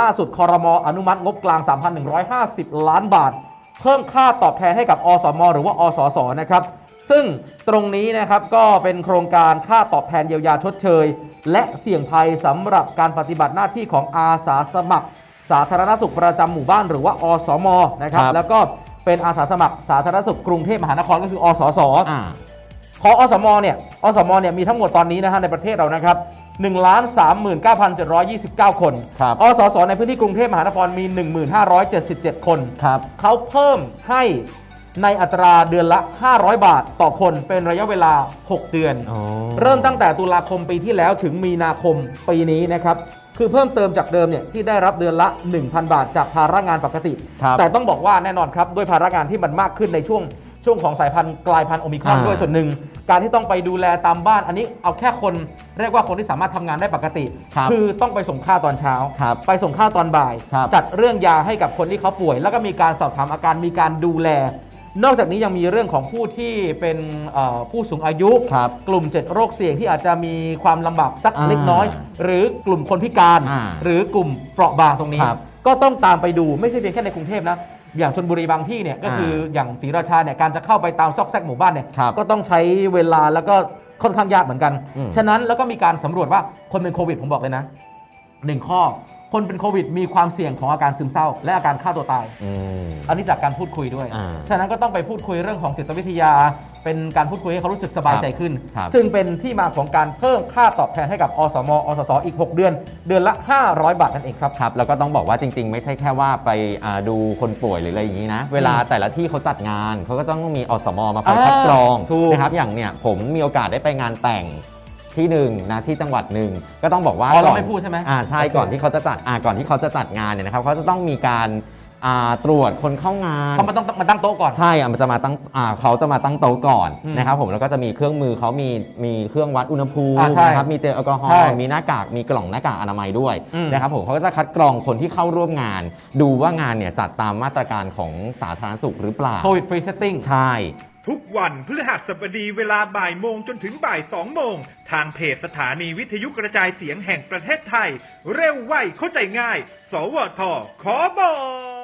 ล่าสุดคอรมออนุมัติงบกลาง 3,150 ล้านบาท เพิ่มค่าตอบแทนให้กับอสม หรือว่าอสสนะครับซึ่งตรงนี้นะครับก็เป็นโครงการค่าตอบแทนเยียวยาชดเชย และเสี่ยงภัยสำหรับการปฏิบัติหน้าที่ของอาสาสมัคร สาธารณสุขประจำหมู่บ้านหรือว่าอสมนะครับ ครับ แล้วก็เป็นอาสาสมัครสาธารณสุขกรุงเทพมหานครก็คืออสส อ่า ของอสมเนี่ยอสมเนี่ยมีทั้งหมดตอนนี้นะฮะในประเทศเรานะครับ1ล้าน39,729 คนครับอสสในพื้นที่กรุงเทพมหานครมี 1577 คนครับเขาเพิ่มให้ในอัตราเดือนละ 500 บาทต่อคนเป็นระยะเวลา 6 เดือนอ๋อเริ่มตั้งแต่ตุลาคมปีที่แล้วถึงมีนาคมปีนี้นะครับคือเพิ่มเติมจากเดิมเนี่ยที่ได้รับเดือนละ 1,000 บาทจากภาระงานปกติครับแต่ต้องบอกว่าแน่นอนครับด้วยภาระงานที่มันมากขึ้นในช่วง ช่วงของสายพันธุ์กลายพันธุ์โอมิครอนอ่า ด้วยส่วนหนึ่ง การที่ต้องไปดูแลตามบ้าน อันนี้เอาแค่คนเรียกว่าคนที่สามารถทำงานได้ปกติครับอต้องไปส่งข้าวตอนเช้า ครับไปส่งข้าวตอนบ่าย ครับจัดเรื่องยาให้กับคนที่เขาป่วย แล้วก็มีการสอบถามอาการมีการดูแล นอกจากนี้ยังมีเรื่องของผู้ที่เป็นเอ่อผู้สูงอายุ ครับกลุ่ม 7 โรคเสี่ยงที่อาจจะมีความลำบากสักอ่าเล็กน้อย หรือกลุ่มคนพิการ อ่าหรือกลุ่มเปราะบางตรงนี้ ครับ ก็ต้องตามไปดูไม่ใช่เพียงแค่ในกรุงเทพนะ อย่างชนบุรีบางที่เนี่ยก็คืออย่างศรีราชาเนี่ยการจะเข้าไปตามซอกแซกหมู่บ้านเนี่ยครับก็ต้องใช้เวลาแล้วก็ค่อนข้างยากเหมือนกัน อืม ฉะนั้นแล้วก็มีการสำรวจว่าคนเป็นโควิดผมบอกเลยนะหนึ่งข้อ คนเป็นโควิดมีความเสี่ยงของอาการซึมเศร้า และอาการฆ่าตัวตาย อืม อันนี้จากการพูดคุยด้วย อ่า ฉะนั้นก็ต้องไปพูดคุยเรื่องของจิตวิทยา เป็นการพูดคุยให้เขารู้สึกสบายใจขึ้น ครับจึงเป็นที่มาของการเพิ่มค่าตอบแทนให้กับอสมอสสอีก 6 เดือน เดือนละ 500 บาทนั่นเองครับ ครับแล้วก็ต้องบอกว่าจริง ๆ ไม่ใช่แค่ว่าไปอ่าดูคนป่วยหรืออะไรอย่างนี้นะ เวลาแต่ละที่เขาจัดงานเขาก็ต้องมีอสมมาคอยอ่าคัดกรองถูกนะครับอย่างเนี่ยผมมีโอกาสได้ไปงานแต่งที่หนึ่งนะที่จังหวัดหนึ่งก็ต้องบอกว่าอ๋อเราก่นไม่พูดใช่ไหมอ่าใช่โอเคก่อนที่เขาจะจัดอ่าก่อนที่เขาจะจัดงานเนี่ยนะครับเขาจะต้องมีการ อ่าตรวจคนเข้างานเขามาต้องมาตั้งโต๊ะก่อน ใช่อะมันจะมาตั้งอ่าเขาจะมาตั้งโต๊ะก่อนอืมนะครับผมแล้วก็จะมีเครื่องมือเขามีมีเครื่องวัดอุณหภูมิอ่าใช่นะครับมีเจลแอลกอฮอใช่ล์มีหน้ากากมีกล่องหน้ากากอนามัยด้วยอืม นะครับผมเขาก็จะคัดกรองคนที่เข้าร่วมงาน ดูว่างานเนี่ยจัดตามมาตรการของสาธารณสุขหรือเปล่า โควิดฟรีเซตติ้ง ใช่ ทุกวันพฤหัสบดีเวลาบ่ายโมงจนถึงบ่ายสองโมง ทางเพจสถานีวิทยุกระจายเสียงแห่งประเทศไทย เร็วไวเข้าใจง่าย สวทขอบอก